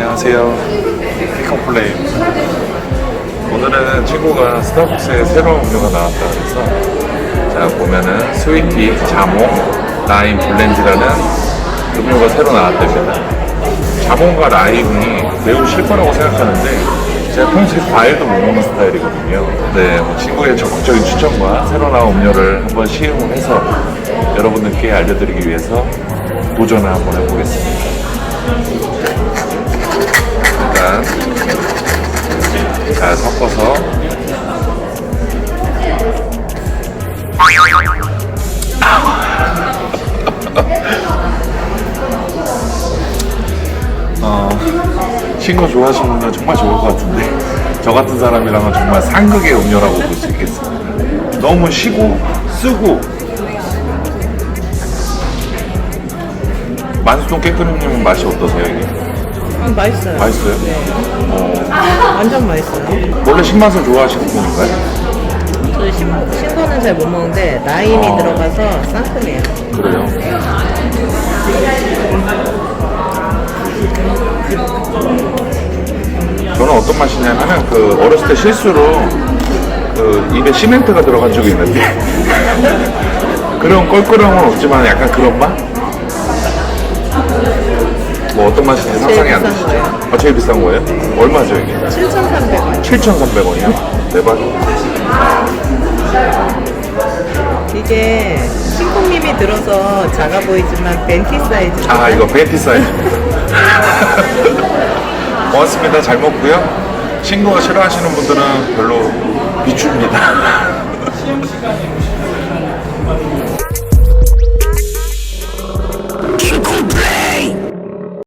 안녕하세요. 피컴플레임. 오늘은 친구가 스타벅스에 새로운 음료가 나왔다 그래서 자 보면은 스위티 자몽 라임 블렌즈라는 음료가 새로 나왔답니다. 자몽과 라임이 매우 실 거라고 생각하는데 제가 평소에 과일도 못 먹는 스타일이거든요. 네, 뭐 친구의 적극적인 추천과 새로 나온 음료를 한번 시음을 해서 여러분들께 알려드리기 위해서 도전을 한번 해보겠습니다. 친구 좋아하시는 음료 정말 좋을 것 같은데 저 같은 사람이라면 정말 상극의 음료라고 볼 수 있겠습니다. 너무 시고 쓰고 만수동 깨끗님은 맛이 어떠세요 이게? 음, 맛있어요. 맛있어요? 네. 어, 완전 맛있어요. 원래 신맛을 좋아하시는 분인가요? 저 신, 신거는 잘 못 먹는데 라임이 어. 들어가서 상큼해요. 그래요? 어떤 맛이냐면은 그 어렸을 때 실수로 그 입에 시멘트가 들어간 적이 있는데 그런 껄끄러움은 없지만 약간 그런 맛? 뭐 어떤 맛인지 상상이 안 되시죠? 거예요. 아, 제일 비싼 거예요? 얼마죠 이게? 7,300원. 7,300원이요? 대박. 이게 신국님이 들어서 작아 보이지만 벤티 사이즈. 아 이거 벤티 사이즈입니다 고맙습니다. 잘 먹고요. 친구가 싫어하시는 분들은 별로 비춥니다